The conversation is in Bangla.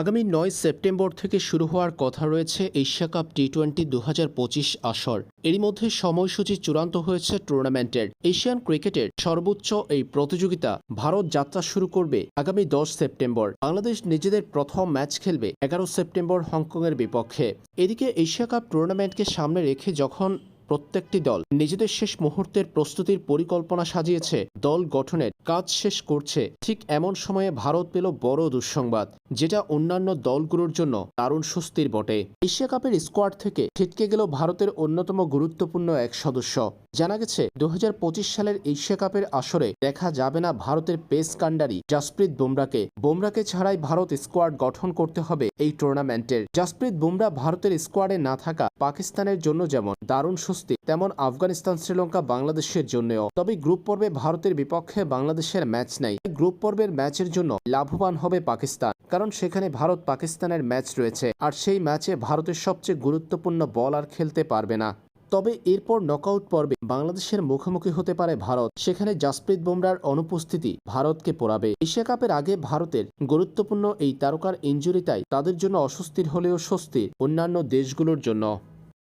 আগামী নয় সেপ্টেম্বর থেকে শুরু হওয়ার কথা রয়েছে এশিয়া কাপ টি টোয়েন্টি দু হাজার পঁচিশ আসর। এরই মধ্যে সময়সূচি চূড়ান্ত হয়েছে টুর্নামেন্টের। এশিয়ান ক্রিকেটের সর্বোচ্চ এই প্রতিযোগিতা ভারত যাত্রা শুরু করবে আগামী দশ সেপ্টেম্বর। বাংলাদেশ নিজেদের প্রথম ম্যাচ খেলবে এগারো সেপ্টেম্বর হংকংয়ের বিপক্ষে। এদিকে এশিয়া কাপ টুর্নামেন্টকে সামনে রেখে যখন প্রত্যেকটি দল নিজেদের শেষ মুহূর্তের প্রস্তুতির পরিকল্পনা সাজিয়েছে, দল গঠনের কাজ শেষ করছে, ঠিক এমন সময়ে ভারত পেল বড় দুঃসংবাদ। যেটা অন্যান্য দলগুলোর জন্য দারুণ স্বস্তির বটে। এশিয়া কাপের স্কোয়াড থেকে ছিটকে গেল ভারতের অন্যতম গুরুত্বপূর্ণ এক সদস্য। জানা গেছে দু সালের এশিয়া কাপের আসরে দেখা যাবে না ভারতের পেস কান্ডারি জাসপ্রীত বুমরাকে। বুমরাকে ছাড়াই ভারত স্কোয়াড গঠন করতে হবে এই টুর্নামেন্টের। জাসপ্রীত বুমরা ভারতের স্কোয়াডে না থাকা পাকিস্তানের জন্য যেমন দারুণ স্বস্তি, তেমন আফগানিস্তান, শ্রীলঙ্কা, বাংলাদেশের জন্যও। তবে গ্রুপ পর্বে ভারতের বিপক্ষে বাংলাদেশের ম্যাচ নাই। গ্রুপ পর্বের ম্যাচের জন্য লাভবান হবে পাকিস্তান। কারণ সেখানে ভারত পাকিস্তানের ম্যাচ রয়েছে, আর সেই ম্যাচে ভারতের সবচেয়ে গুরুত্বপূর্ণ বল আর খেলতে পারবে না। তবে এরপর নকআউট পর্বে বাংলাদেশের মুখোমুখি হতে পারে ভারত। সেখানে জাসপ্রীত বুমরার অনুপস্থিতি ভারতকে পোড়াবে। এশিয়া কাপের আগে ভারতের গুরুত্বপূর্ণ এই তারকার ইঞ্জুরি তাই তাদের জন্য অস্বস্তির হলেও স্বস্তির অন্যান্য দেশগুলোর জন্য।